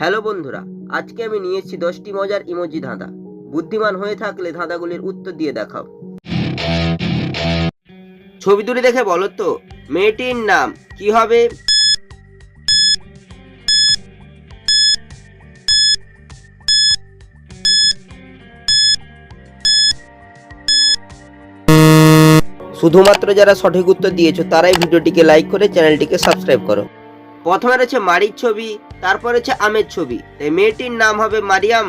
Hello বন্ধুরা, আজকে আমি নিয়ে এসেছি দশটি মজার ইমোজি ধাঁধা। বুদ্ধিমান হয়ে থাকলে ধাঁধাগুলির উত্তর দিয়ে দেখাও। ছবি তুলে দেখে বলো তো, মেয়েটির নাম কি হবে? শুধুমাত্র যারা সঠিক উত্তর দিয়েছ, তারাই ভিডিওটিকে লাইক করে চ্যানেলটিকে সাবস্ক্রাইব করো। প্রথমে রয়েছে মারির ছবি, তারপর রয়েছে আমের ছবি। তাই মেয়েটির নাম হবে মারিয়াম।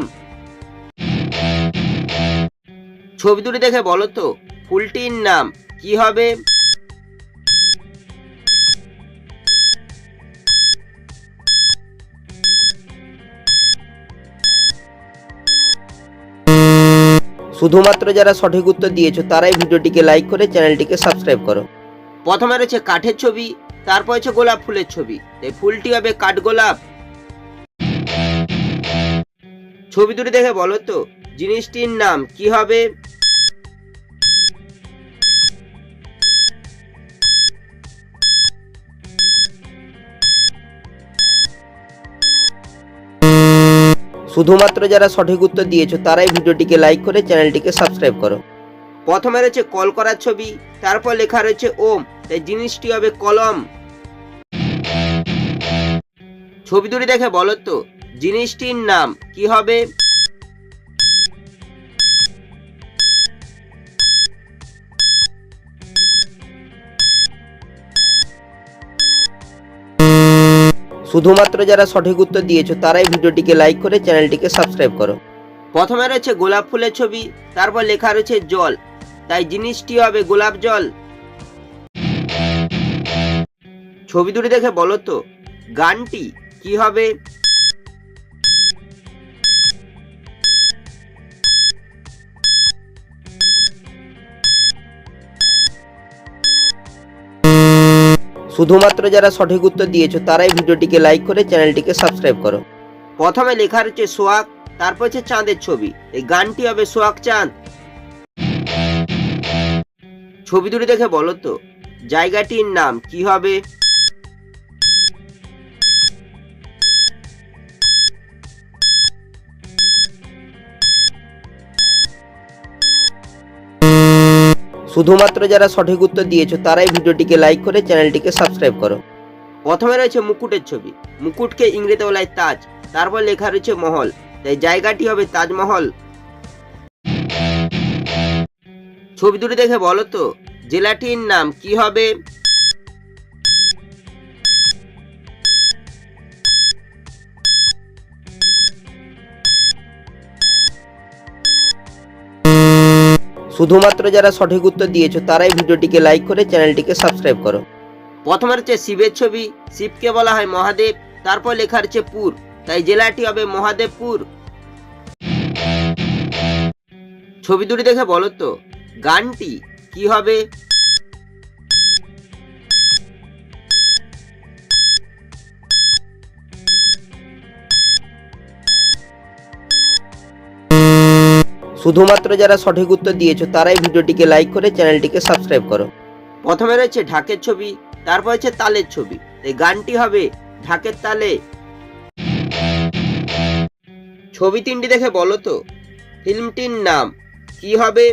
ছবি দুটি দেখে বলো তো, ফুলটির নাম কি হবে? শুধুমাত্র যারা সঠিক উত্তর দিয়েছ, তারাই ভিডিওটিকে লাইক করে চ্যানেলটিকে সাবস্ক্রাইব করো। প্রথমে রয়েছে কাঠের ছবি তারপর হচ্ছে গোলাপ ফুলের ছবি। তাই ফুলটি হবে কাঠগোলাপ। ছবি দুটি দেখে বলো তো, জিনিসটির নাম কি হবে? শুধুমাত্র যারা সঠিক উত্তর দিয়েছ, তারাই ভিডিওটিকে লাইক করে চ্যানেলটিকে সাবস্ক্রাইব করো। প্রথমে রয়েছে কল করার ছবি, তারপর লেখা রয়েছে ওম, তাই জিনিসটি হবে কলম। ছবি দুটি দেখে বলো তো, জিনিসটির নাম কি হবে? শুধুমাত্র যারা সঠিক উত্তর দিয়েছ, তারাই ভিডিওটিকে লাইক করে চ্যানেলটিকে সাবস্ক্রাইব করো। প্রথমে রয়েছে গোলাপ ফুলের ছবি, তারপর লেখা রয়েছে জল। তাই জিনিসটি হবে গোলাপ জল। ছবি দুটি দেখে বলো তো, গানটি কি হবে? শুধুমাত্র যারা সঠিক উত্তর দিয়েছ, তারাই ভিডিওটিকে লাইক করে চ্যানেলটিকে সাবস্ক্রাইব করো। প্রথমে লেখা রয়েছে সোয়াগ। তারপর হচ্ছে চাঁদের ছবি। এই গানটি হবে সোয়াগ চাঁদ। ছবি দুটি দেখে বলো তো, জায়গাটির নাম কি হবে? শুধুমাত্র যারা সঠিক উত্তর দিয়েছ, তারাই ভিডিওটিকে লাইক করে চ্যানেলটিকে সাবস্ক্রাইব করো। প্রথমে রয়েছে মুকুটের ছবি। মুকুটকে ইংরেজি বলায় তাজ। তারপর লেখা রয়েছে মহল। তাই জায়গাটি হবে তাজমহল। ছবি দুটি দেখে বলো তো, জেলাটির নাম কি হবে? শুধুমাত্র যারা সঠিক উত্তর দিয়েছ, তারাই ভিডিওটিকে লাইক করে চ্যানেলটিকে সাবস্ক্রাইব করো। প্রথমে রয়েছে শিবের ছবি, শিবকে বলা হয় মহাদেব, তারপর লেখা রয়েছে পুর। তাই জেলাটি হবে মহাদেবপুর। ছবি দুটি দেখে বলো তো, গানটি কি হবে? শুধুমাত্র যারা সঠিক উত্তর দিয়েছ, তারাই ভিডিওটিকে লাইক করে চ্যানেলটিকে সাবস্ক্রাইব করো। প্রথমে রয়েছে ঢাকের ছবি, তারপর হচ্ছে তালের ছবি। এই গানটি হবে ঢাকের তালে। ছবি তিনটি দেখে বলো তো। ফিল্মটির নাম কি হবে?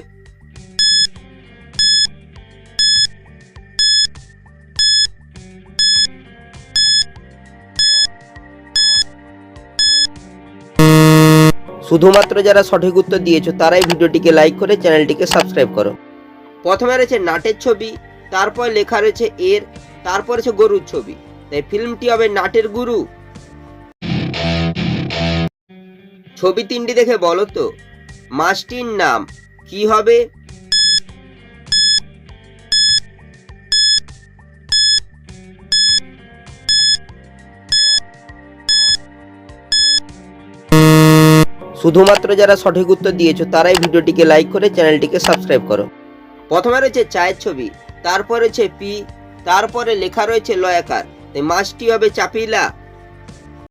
শুধুমাত্র যারা সঠিক উত্তর দিয়েছ, তারাই ভিডিওটিকে লাইক করে চ্যানেলটিকে সাবস্ক্রাইব করো। প্রথমে রয়েছে নাটের ছবি, তারপর লেখা রয়েছে এর, তারপর রয়েছে গরুর ছবি। তাই ফিল্মটি হবে নাটের গুরু। ছবি তিনটি দেখে বলো তো। মাছটির নাম কি হবে? শুধুমাত্র যারা সঠিক উত্তর দিয়েছ, তারাই ভিডিওটিকে লাইক করে চ্যানেলটিকে সাবস্ক্রাইব করো। প্রথমে রয়েছে চায়ের ছবি, তারপর রয়েছে পি, তারপরে লেখা রয়েছে লয়াকার। তাই মাছটি হবে চাপিলা।